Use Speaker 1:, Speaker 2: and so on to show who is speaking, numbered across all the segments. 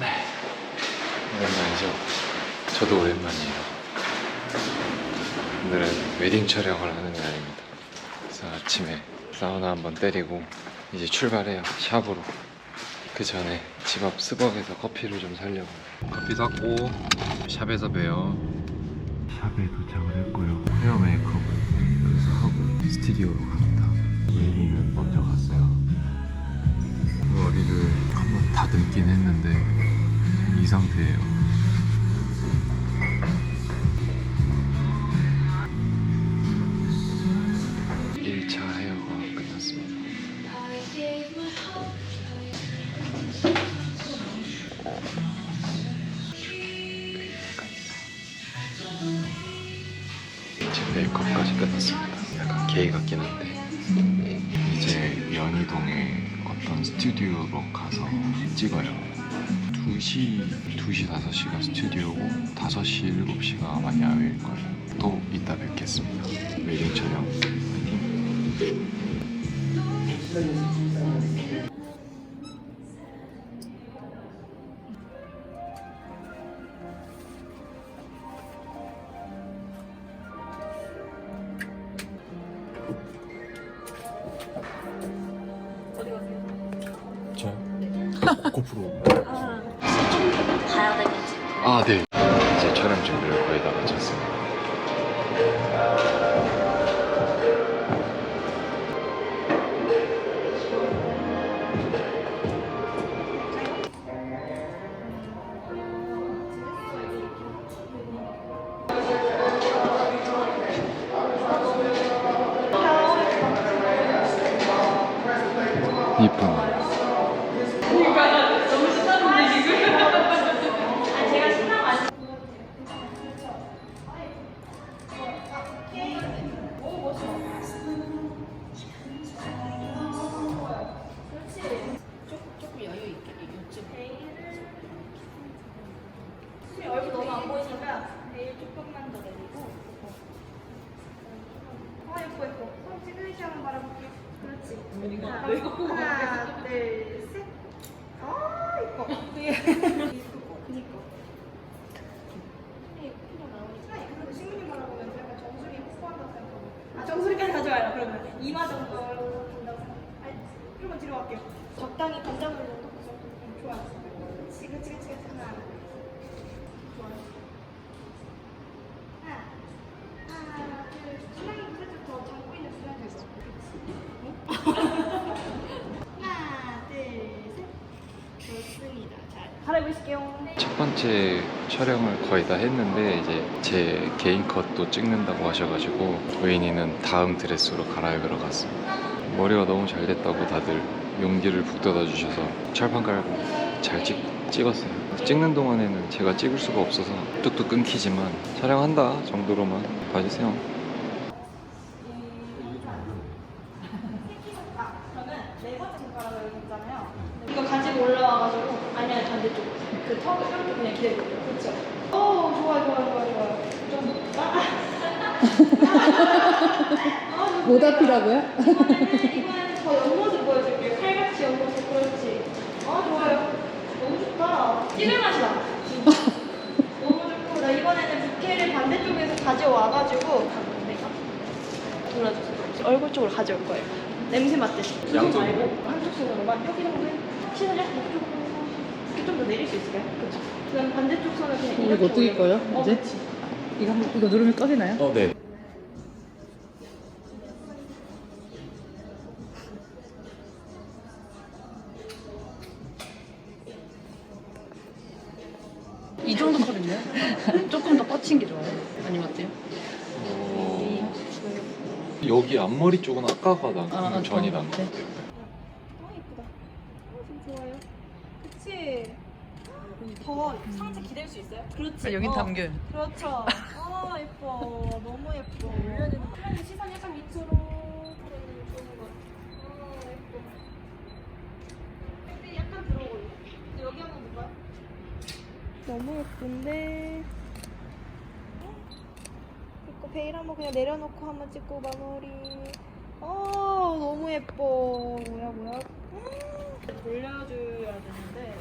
Speaker 1: 네. 오랜만이죠. 저도 오랜만이에요. 오늘은 웨딩 촬영을 하는 날입니다. 그래서 아침에 사우나 한번 때리고 이제 출발해요. 샵으로. 그 전에 집 앞 스벅에서 커피를 좀 사려고. 커피 샀고 샵에서 봬요. 샵에 도착을 했고요. 헤어 메이크업을 그래서 하고 스튜디오로 갑니다. 예린이는 먼저 갔어요. 머리를 한번 다듬긴 했는데 이 상태예요. 메이크업까지 끝났습니다. 약간 게이 같긴 한데 이제 연희동에 어떤 스튜디오로 가서 찍어요. 2시, 2시, 5시가 스튜디오고 5시, 7시가 아마 야외일 거예요. 또 이따 뵙겠습니다. 웨딩 촬영 화이팅! 고프로. 아, 네. 이제 촬영 준비를 거의 다 마쳤습니다. 이쁜.
Speaker 2: 하나, 둘, 셋. 좋습니다. 잘 갈아입으실게요.
Speaker 1: 첫 번째 촬영을 거의 다 했는데 이제 제 개인 컷도 찍는다고 하셔가지고 웨인이는 다음 드레스로 갈아입으러 갔습니다. 머리가 너무 잘 됐다고 다들 용기를 북돋아 주셔서 철판 깔고 잘 찍, 찍었어요. 찍는 동안에는 제가 찍을 수가 없어서 뚝뚝 끊기지만 촬영한다 정도로만 봐주세요.
Speaker 2: 아, 그러면 네 번째 손가락을 있잖아요. 이거 가지고 올라와가지고 아니야 반대쪽 그 턱을 이렇게 그냥 기대볼게요. 그렇죠. 오 좋아 좋아 좋아 좋아. 좀 아.
Speaker 3: 못 앞이라고요?
Speaker 2: 이번에는 이번에는 더 옆모습 보여줄게요. 칼같이 옆모습 그렇지. 아 좋아요. 너무 좋다. 찌를 맛이 나. 진짜. 너무 좋고 나 이번에는 부케를 반대쪽에서 가져와가지고 내가 돌아주세요. 얼굴 쪽으로 가져올 거예요. 냄새 맡듯이.
Speaker 1: 양손으로?
Speaker 2: 말고 한쪽 손으로만 여기 정도 약간 이쪽으로 이렇게 좀 더 내릴 수 있을까요? 그렇죠. 그다음 반대쪽 손을 그냥
Speaker 3: 이거
Speaker 2: 이렇게
Speaker 3: 어떻게. 꺼요?
Speaker 2: 어,
Speaker 3: 이제?
Speaker 2: 그렇지.
Speaker 3: 이거 이거 누르면 꺼지나요?
Speaker 1: 어, 네. 앞머리 쪽은 아까가 나,
Speaker 3: 아, 아,
Speaker 1: 전이
Speaker 3: 어,
Speaker 1: 난것
Speaker 3: 네.
Speaker 1: 같아요.
Speaker 2: 좋아요. 그치? 더 상체 기댈 수 있어요? 그렇지.
Speaker 3: 아, 여긴
Speaker 2: 어.
Speaker 3: 담겨요.
Speaker 2: 그렇죠. 아 예뻐. 너무 예뻐. 올려야 되는 거. 사람의 시선 약간 밑으로. 그러면 좋은 것 같아. 아 예뻐. 근데 약간 들어 올려. 근데 여기 한번 볼까요? 너무 예쁜데. 이거 베일 한번 그냥 내려놓고 한번 찍고 마무리. 아 너무 예뻐. 뭐야 뭐야. 음. 돌려줘야 되는데.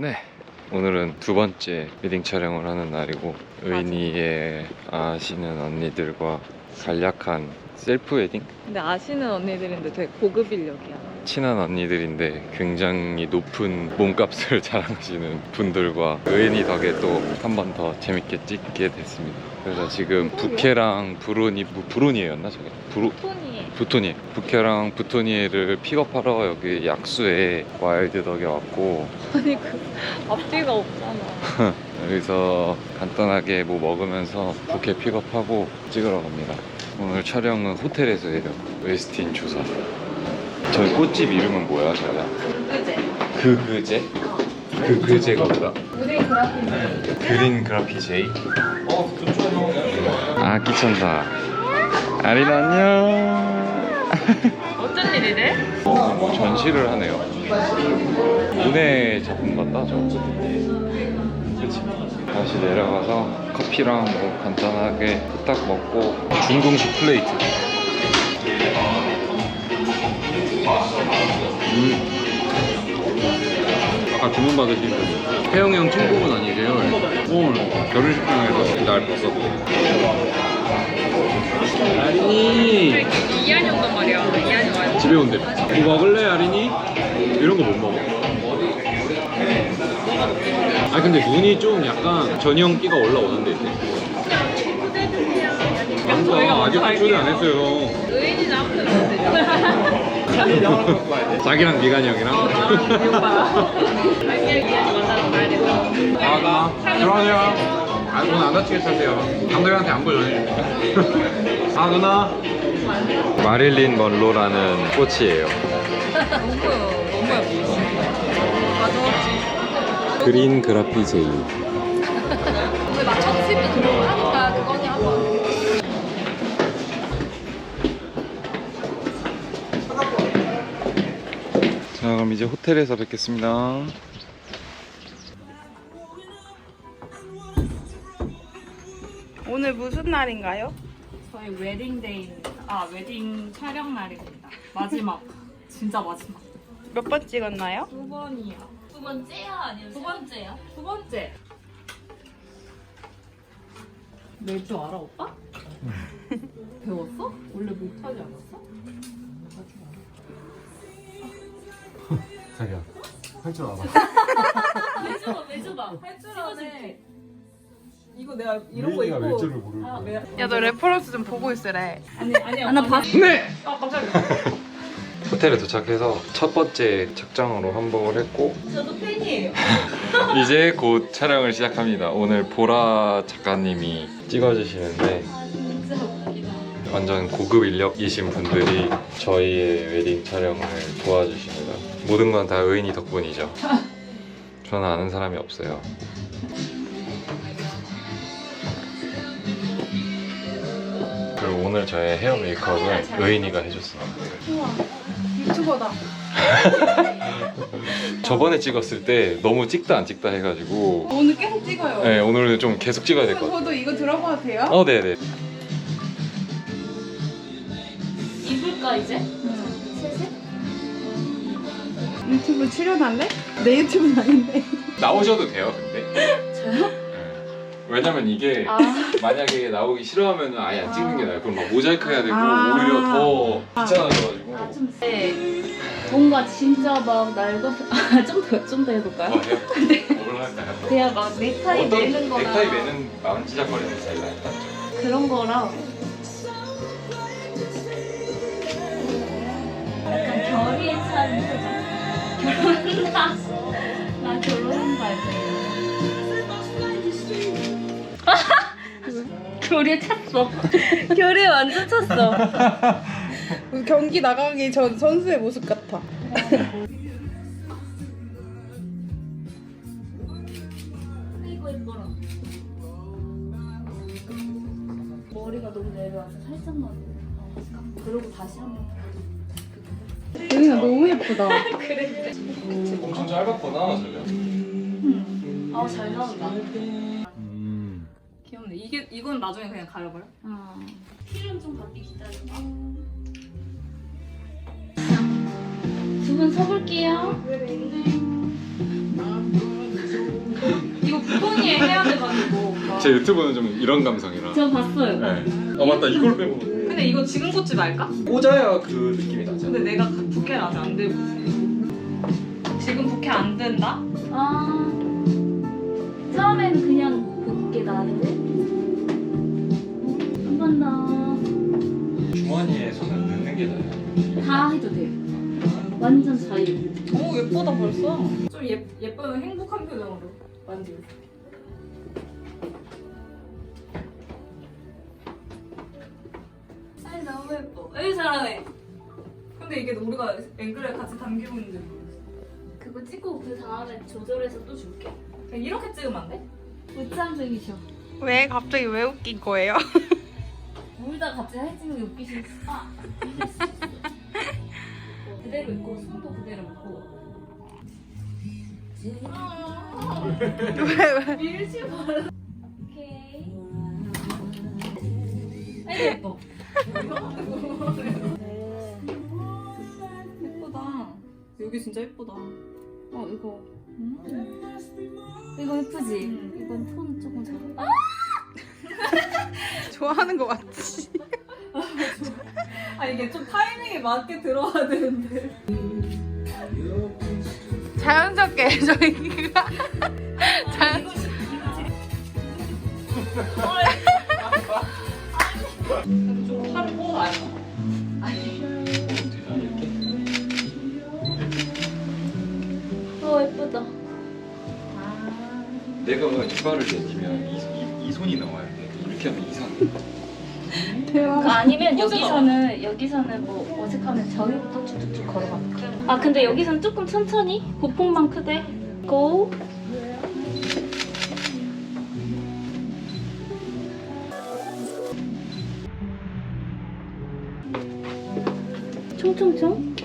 Speaker 3: 네
Speaker 1: 오늘은 두 번째 웨딩 촬영을 하는 날이고 의니의 아시는 언니들과 간략한 셀프 웨딩?
Speaker 4: 근데 아시는 언니들인데 되게 고급 인력이야.
Speaker 1: 친한 언니들인데 굉장히 높은 몸값을 자랑하시는 분들과 의인이 덕에 또 한 번 더 재밌게 찍게 됐습니다. 그래서 지금 부케랑 브로니, 부- 브로니에였나 저게? 브로, 부토니 부케랑 부토니를 픽업하러 여기 약수에 와일드 덕에 왔고
Speaker 4: 아니 그 앞뒤가 없잖아.
Speaker 1: 여기서 간단하게 뭐 먹으면서 부케 픽업하고 찍으러 갑니다. 오늘 촬영은 호텔에서 해요. 웨스틴 주사. 저희 꽃집 이름은 뭐야, 저야?
Speaker 4: 그제?
Speaker 1: 그 그제? 그 그제가 뭐다? 그린 그라피 제이. 아 끼천사. 아린 안녕.
Speaker 4: 어쩐 일이래?
Speaker 1: 전시를 하네요. 문의 작품 같다, 저. 그치? 다시 내려가서 커피랑 뭐 간단하게 후딱 먹고 중공식 플레이트. 주문 받으신 분 태영이 형 친구분 아니세요? 오늘 결혼식 장에서 날 봤었대. 아린이
Speaker 4: 이한이 온단 말이야. 이한이 와요.
Speaker 1: 집에 온대. 뭐 먹을래, 아린이? 이런 거 못 먹어. 아 근데 눈이 좀 약간 전형기가 올라오는데 이제. 뭔가 아직 초대 안 했어요.
Speaker 4: 의인이 나한테.
Speaker 1: 자기랑 미간이 형이랑.
Speaker 4: 되고.
Speaker 1: 아가 들어가세요. 아 오늘 안 다치게 타세요. 감독님한테 안보 전해주세요. 아 누나. 마릴린 먼로라는 꽃이에요.
Speaker 4: 너무 너무 예쁘다. 가져왔지.
Speaker 1: 그린 그라피 제이. 그럼 이제 호텔에서 뵙겠습니다.
Speaker 2: 오늘 무슨 날인가요?
Speaker 4: 저희 웨딩데이입니다. 아 웨딩 촬영 날입니다. 마지막. 진짜 마지막.
Speaker 2: 몇 번 찍었나요?
Speaker 4: 두 번이요. 두 번째야 아니면 두 번째야? 두 번째. 낼 줄 알아 오빠? 배웠어? 원래 못하지 않았어?
Speaker 1: 자기야 할 줄 알아.
Speaker 4: 매주다 매주다 할줄 아네.
Speaker 3: 이거 내가
Speaker 1: 이런 거 입고 줄 모르고.
Speaker 4: 아, 왜?
Speaker 2: 야너 레퍼런스 좀 보고 있으래.
Speaker 4: 아니 아니야.
Speaker 3: 하나 봐.
Speaker 1: 네.
Speaker 4: 아 깜짝이야.
Speaker 1: 호텔에 도착해서 첫 번째 착장으로 한복을 했고
Speaker 4: 저도 팬이에요.
Speaker 1: 이제 곧 촬영을 시작합니다. 오늘 보라 작가님이 찍어주시는데
Speaker 4: 아 진짜 웃기다.
Speaker 1: 완전 고급 인력이신 분들이 저희의 웨딩 촬영을 도와주십니다. 모든 건 다 의인이 덕분이죠. 저는 아는 사람이 없어요. 그리고 오늘 저의 헤어 메이크업은 의인이가 해줬습니다.
Speaker 2: 유튜버다.
Speaker 1: 저번에 찍었을 때 너무 찍다 안 찍다 해가지고
Speaker 2: 오늘 계속 찍어요.
Speaker 1: 네, 오늘은 좀 계속 찍어야 될것
Speaker 2: 그럼
Speaker 1: 같아요.
Speaker 2: 저도 이거 들어봐도 돼요?
Speaker 1: 어, 네네.
Speaker 4: 입을까 이제?
Speaker 2: 유튜브 출연할래? 내 유튜브는 아닌데.
Speaker 1: 나오셔도 돼요, 근데. 저요? 왜냐면 이게
Speaker 4: 아.
Speaker 1: 만약에 나오기 싫어하면 아예 안 찍는 게 나아요. 그럼 막 모자이크 해야 되고
Speaker 2: 아.
Speaker 1: 오히려 더 귀찮아져가지고.
Speaker 4: 네.
Speaker 3: 뭔가 진짜 막 날것 아좀더 좀 더 해볼까요?
Speaker 1: 뭐 해요? 할까요?
Speaker 3: 그냥 막 넥타이
Speaker 1: 어떤
Speaker 3: 매는 거랑
Speaker 1: 넥타이 매는 마음 찢작거리는 스타일.
Speaker 3: 그런 거랑 약간 결의에 찬 표정 결혼한다 나 결혼한다 결의에 찼어 결의에 완전 찼어
Speaker 2: 경기 나가기 전 선수의 모습 같아.
Speaker 3: 이거 예뻐라 머리가 너무 내려와서 살짝만. 그러고 다시 한번
Speaker 2: 예쁘다.
Speaker 1: 엄청 짧았구나, 저게.
Speaker 3: 아 잘 나온다
Speaker 1: 음.
Speaker 4: 귀엽네. 이게 이건 나중에 그냥 가려버려?
Speaker 3: 어. 필은 좀 받기 기다려 두분 서볼게요
Speaker 4: 이거 부동이에 해야 돼가지고. 막.
Speaker 1: 제 유튜브는 좀 이런 감성이라.
Speaker 3: 저 봤어요
Speaker 1: 네. 아 맞다 이걸 빼고.
Speaker 4: 근데 이거 지금 꽂지 말까?
Speaker 1: 꽂아야 그 느낌이 나잖아.
Speaker 4: 근데 내가 부캐를 아직 안 있어. 지금 부캐 안 된다?
Speaker 3: 아 처음에는 그냥 곱게 나는데 한 번 더
Speaker 1: 주머니에 손을 넣는 게 나아요.
Speaker 3: 다 해도 돼요 완전 자유
Speaker 4: 오 예쁘다 벌써. 좀 예, 예쁜 행복한 표정으로 만들고. 사진 너무 예뻐. 에이 잘하네. 근데 이게 우리가 앵글에 같이 담기고 있는지 모르겠어.
Speaker 3: 그거 찍고 그 다음에 조절해서 또 줄게
Speaker 4: 그냥 이렇게 찍으면 안 돼?
Speaker 3: 웃잠쟁이셔
Speaker 2: 왜 갑자기 왜 웃긴 거예요?
Speaker 3: 울다 갑자기 웃기실 수 아, 웃기실 수 있어. 그대로 있고 손도 그대로 있고 밀지 마라 오케이 아이 예뻐
Speaker 4: 여기 진짜 예쁘다.
Speaker 3: 어 이거 이거 예쁘지? 이건 톤 조금 작아
Speaker 2: 좋아하는 거 맞지?
Speaker 4: 아 이게 좀 타이밍에 맞게 들어와야 되는데.
Speaker 2: 자연스럽게 저희가 자연.
Speaker 4: 이거 제- 좀 팔을 뻗어야
Speaker 3: 예쁘다
Speaker 1: 내가 이발을 내리면 이, 이, 이 손이 나와야 돼. 이렇게 하면 이상해.
Speaker 3: 그 아니면 여기서는 여기서는 뭐 어색하면 저기부터 쭉쭉쭉 걸어갈까? 아 근데 여기서는 조금 천천히 보폭만 크대. 고. 총총총.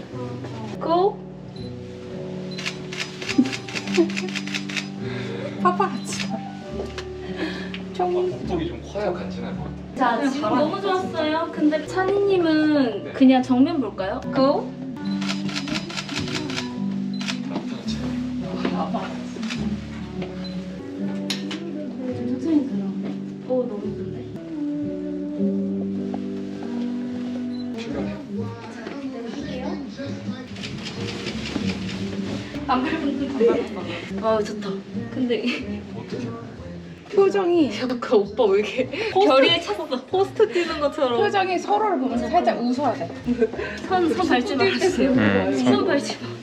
Speaker 3: 자 지금 너무 좋았어요. 근데 찬이님은 그냥 정면 볼까요? 고.
Speaker 1: 나타나지.
Speaker 3: 천천히 들어. 오 너무 좋네. 안 밟았는데. 아 좋다. 근데
Speaker 1: 어떻게?
Speaker 2: 표정이
Speaker 3: 그 오빠 왜 이렇게 결의에 찼어.
Speaker 4: 포스트 뛰는 것처럼.
Speaker 2: 표정이 서로를 보면서 살짝 웃어야 돼.
Speaker 3: 손, 손 밟지 말아주세요.
Speaker 1: 음,
Speaker 3: 밟지 마.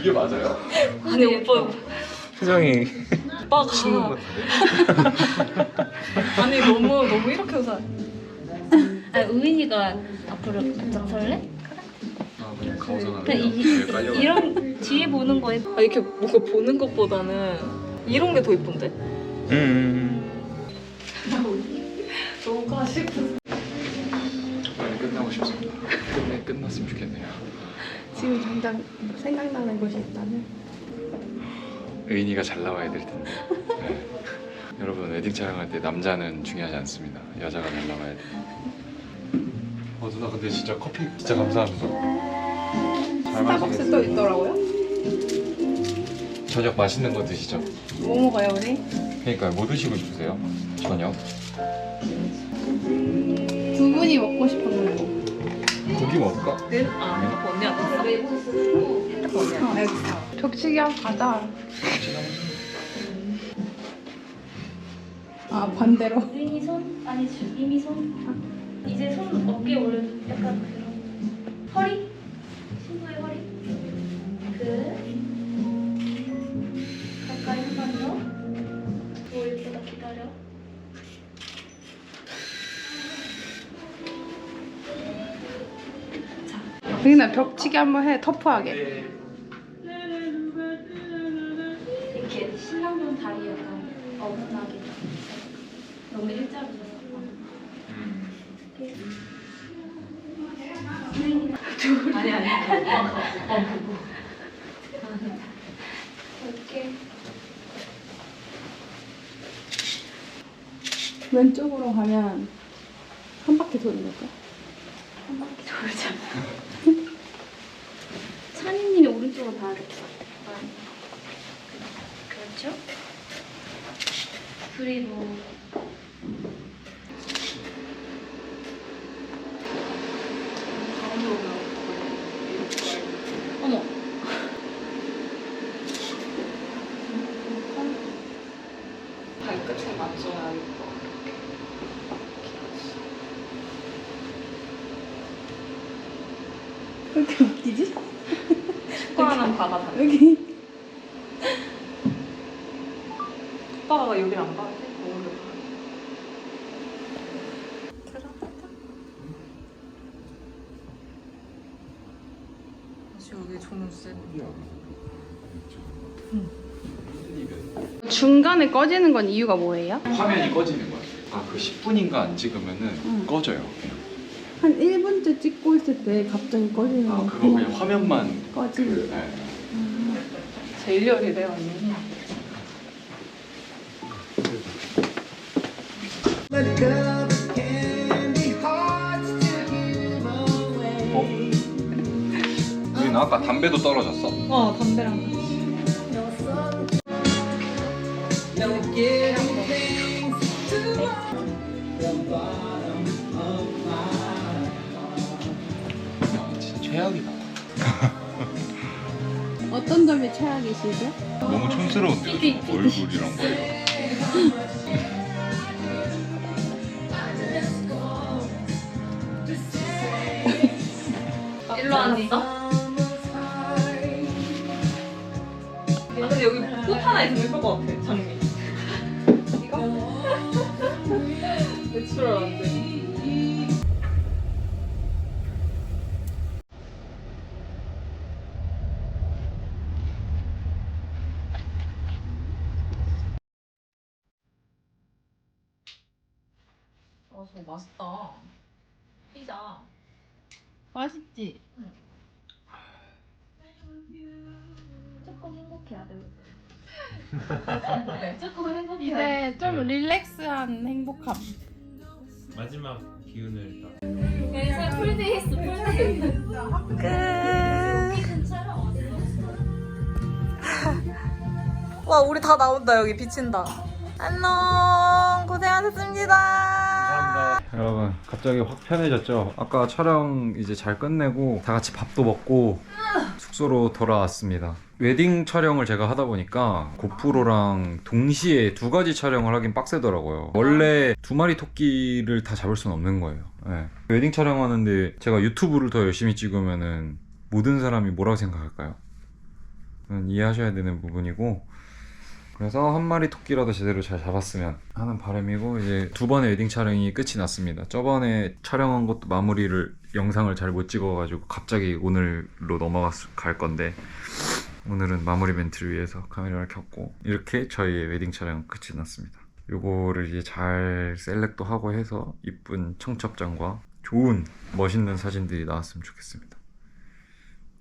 Speaker 1: 이게 맞아요?
Speaker 3: 아니 오빠
Speaker 1: 표정이
Speaker 4: 오빠가? 아니 너무 너무 이렇게 웃어.
Speaker 3: 아니 우민이가 앞으로 좀 설레?
Speaker 1: 그냥
Speaker 3: 이. 이런 뒤에 보는 거에
Speaker 4: 아 이렇게 뭔가 보는 것보다는 이런 게 더 이쁜데?
Speaker 1: 음.
Speaker 4: 너무 가시고.
Speaker 1: 빨리 끝나고 싶습니다. 끝내 끝났으면 좋겠네요.
Speaker 2: 지금 당장 생각나는 곳이 있다면
Speaker 1: 의인이가 잘 나와야 될 텐데. 네. 여러분 웨딩 촬영할 때 남자는 중요하지 않습니다. 여자가 잘 나와야 돼. 어 누나 근데 진짜 커피 진짜 감사합니다. 잘
Speaker 2: 스타벅스 또 있더라고요.
Speaker 1: 저녁 맛있는 거 드시죠?
Speaker 2: 뭐 먹어요 우리?
Speaker 1: 그러니까 뭐 드시고 싶으세요? 저녁
Speaker 5: 두 분이 먹고 싶은 거.
Speaker 1: 고기 먹을까?
Speaker 4: 아, 언니한테
Speaker 5: 어, 알겠어. 격식이 한번 가자. 아 반대로.
Speaker 3: 우린이 손 아니 주- 이미 손 이제 손 어깨 올려 약간
Speaker 5: 여기는 벽치기 한번 해. 터프하게.
Speaker 3: 이렇게 신랑분 다리 약간 어긋나게 너무 일자로 줬어 아니 아니. 어 이렇게.
Speaker 5: 왼쪽으로 가면 한 바퀴 도는 걸까?
Speaker 3: 한 바퀴 돌자 찬이님이 오른쪽으로 봐야 돼 그렇죠? 그리고 어머
Speaker 4: 발끝에 맞춰야 이거.
Speaker 5: 왜 이렇게 웃기지?
Speaker 4: 축구하는 바 가 다.
Speaker 5: 여기.
Speaker 4: 오빠가 여기를 안 봐도 돼? 모르겠어. 여기
Speaker 5: 중간에 꺼지는 건 이유가 뭐예요?
Speaker 1: 화면이 꺼지는 거야 아 그 10분인가 안 찍으면은
Speaker 5: 응.
Speaker 1: 꺼져요 그냥
Speaker 5: 한 1분째 찍고 있을 때 갑자기 꺼지는
Speaker 1: 아
Speaker 5: 거.
Speaker 1: 그거 그냥 화면만
Speaker 5: 꺼지는
Speaker 1: 그, 네.
Speaker 4: 제일 열이래 언니.
Speaker 1: 어? 우리는 아까 담배도 떨어졌어
Speaker 4: 어 담배랑
Speaker 5: 점이 최악이시죠?
Speaker 1: 너무 촌스러운데요 저 얼굴이랑 머리가
Speaker 4: 아, 저거 맛있다. 피자.
Speaker 5: 맛있지?
Speaker 3: 조금 행복해야 돼
Speaker 4: 네.
Speaker 3: 조금 행복해야
Speaker 5: 이제 좀 릴렉스한 행복함.
Speaker 6: 마지막 기운을 딱
Speaker 3: 그래서 풀데이스 풀데이 끝
Speaker 4: 와 우리 다 나온다 여기 비친다 안녕 고생하셨습니다.
Speaker 1: 여러분 갑자기 확 편해졌죠? 아까 촬영 이제 잘 끝내고 다 같이 밥도 먹고 숙소로 돌아왔습니다. 웨딩 촬영을 제가 하다 보니까 고프로랑 동시에 두 가지 촬영을 하긴 빡세더라고요. 원래 두 마리 토끼를 다 잡을 수는 없는 거예요. 예. 웨딩 촬영하는데 제가 유튜브를 더 열심히 찍으면은 모든 사람이 뭐라고 생각할까요? 그건 이해하셔야 되는 부분이고 그래서 한 마리 토끼라도 제대로 잘 잡았으면 하는 바람이고 이제 두 번의 웨딩 촬영이 끝이 났습니다. 저번에 촬영한 것도 마무리를 영상을 잘 못 찍어가지고 갑자기 오늘로 넘어갈 건데 오늘은 마무리 멘트를 위해서 카메라를 켰고 이렇게 저희의 웨딩 촬영 끝이 났습니다. 요거를 이제 잘 셀렉도 하고 해서 이쁜 청첩장과 좋은 멋있는 사진들이 나왔으면 좋겠습니다.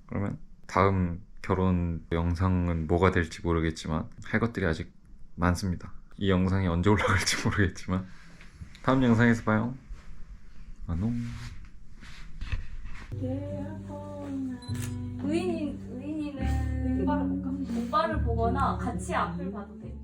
Speaker 1: 그러면 다음 결혼 영상은 뭐가 될지 모르겠지만 할 것들이 아직 많습니다. 이 영상이 언제 올라갈지 모르겠지만 다음 영상에서 봐요. 안녕.
Speaker 3: 우인이 우인이는 오빠를 보거나 같이 앞을 봐도 돼.